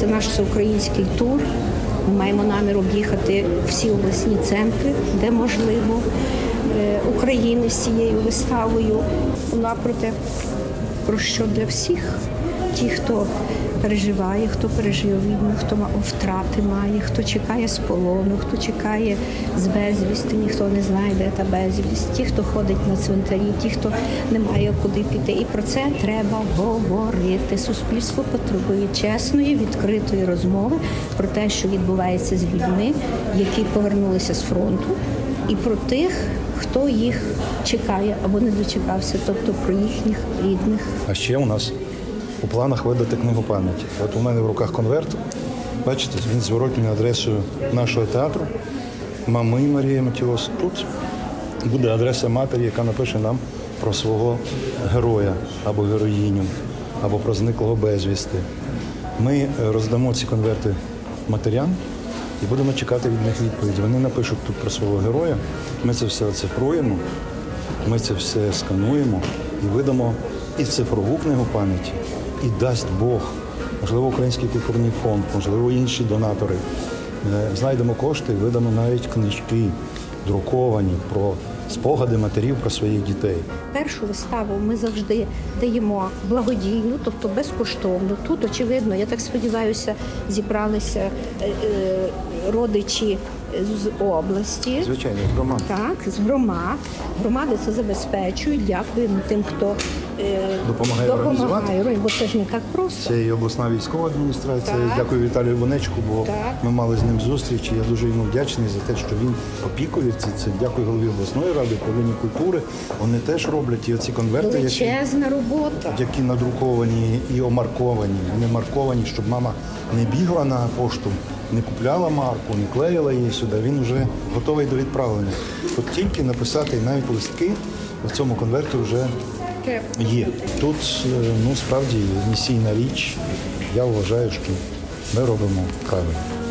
Це наш всеукраїнський тур. Ми маємо намір об'їхати всі обласні центри, де можливо, е, України з цією виставою. Вона про те, про що для всіх. Ті, хто переживає, хто пережив війну, хто втрати має, хто чекає з полону, хто чекає з безвісти, ніхто не знає, де та безвість, ті, хто ходить на цвинтарі, ті, хто не має куди піти. І про це треба говорити. Суспільство потребує чесної, відкритої розмови про те, що відбувається з людьми, які повернулися з фронту, і про тих, хто їх чекає або не дочекався, тобто про їхніх рідних. А ще у нас у планах видати книгу пам'яті. От у мене в руках конверт. Бачите, він зворотньою адресою нашого театру. Мами Марії Матіос. Тут буде адреса матері, яка напише нам про свого героя або героїню, або про зниклого безвісти. Ми е, роздамо ці конверти матерям і будемо чекати від них відповіді. Вони напишуть тут про свого героя. Ми це все оцифруємо. Ми це все скануємо і видамо і цифрову книгу пам'яті, і дасть Бог, можливо, Український культурний фонд, можливо, інші донатори. Е, Знайдемо кошти і видамо навіть книжки друковані про спогади матерів про своїх дітей. Першу виставу ми завжди даємо благодійну, тобто безкоштовно. Тут, очевидно, я так сподіваюся, зібралися е, е, родичі з області. Звичайно, громад. Так, з громад. Громади це забезпечують. Дякуємо тим, хто е, Допомагає допомагає, бо це ж не так просто. Це і обласна військова адміністрація. Так. Дякую Віталію Вонечку, бо Так. ми мали з ним зустріч. і Я дуже йому вдячний за те, що він опікується. Це дякую голові обласної ради, управлінні культури. Вони теж роблять і оці конверти, які Величезна робота. які надруковані і омарковані. Вони марковані, щоб мама не бігла на пошту, не купляла марку, не клеїла її сюди. Він вже готовий до відправлення. От тільки написати навіть листки в цьому конверті вже є. Тут е, ну справді місійна річ. Я вважаю, що ми робимо правильно.